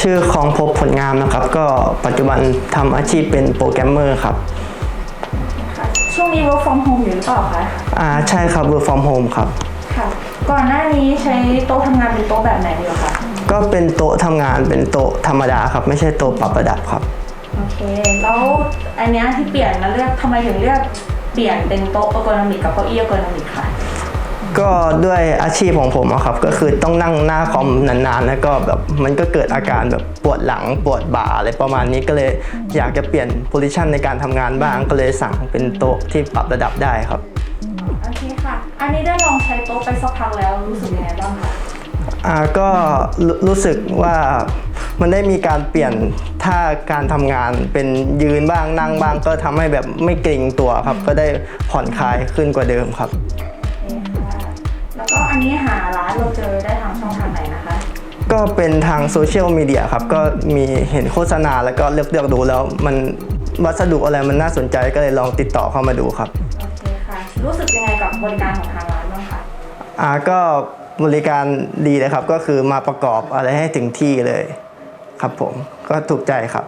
ชื่อของพบผลงามนะครับ ก็ปัจจุบันทำอาชีพเป็นโปรแกรมเมอร์ครับค่ะช่วงนี้ work from home อยู่หรือเปล่าคะอ่าใช่ครับ work from home ครับค่ะ ก่อนหน้านี้ใช้โต๊ะทำงานเป็นโต๊ะแบบไหนอยู่คะก็เป็นโต๊ะทำงานเป็นโต๊ะธรรมดาครับ ไม่ใช่โต๊ะปรับระดับครับ โอเค แล้วอันเนี้ยที่เปลี่ยนมาเลือกทำไมถึงเลือกเปลี่ยนเป็นโต๊ะเออร์โกนอมิกกับเก้าอี้เออร์โกนอมิกคะ ก็ด้วยอาชีพของผมอะครับก็คือต้องนั่งหน้าคอมนานๆ แล้วก็แบบมันก็เกิดอาการแบบปวดหลังปวดบ่าอะไรประมาณนี้ก็เลยอยากจะเปลี่ยนโพซิชันในการทำงานบ้างก็เลยสั่งเป็นโต๊ะที่ปรับระดับได้ครับ โอเคค่ะ อันนี้ได้ลองใช้โต๊ะไปสักพักแล้วรู้สึกยังไงบ้างคะอ่าก็รู้รู้สึกว่ามันได้มีการเปลี่ยนท่าการทำงานเป็นยืนบ้างนั่งบ้างก็ทำให้แบบไม่เกร็งตัวครับ ก็ได้ผ่อนคลายขึ้นกว่าเดิมครับ อันนี้หาร้านเราเจอได้ทางช่องทางไหนนะคะ ก็เป็นทางโซเชียลมีเดียครับ ก็มีเห็นโฆษณาแล้วก็เลือกเลือกดูแล้วมันวัสดุอะไรมันน่าสนใจก็เลยลองติดต่อเข้ามาดูครับ โอเคค่ะ รู้สึกยังไงกับบริการของทางร้านบ้างคะ อ่าก็บริการดีเลยครับ ก็คือมาประกอบอะไรให้ถึงที่เลย ครับผมก็ถูกใจครับ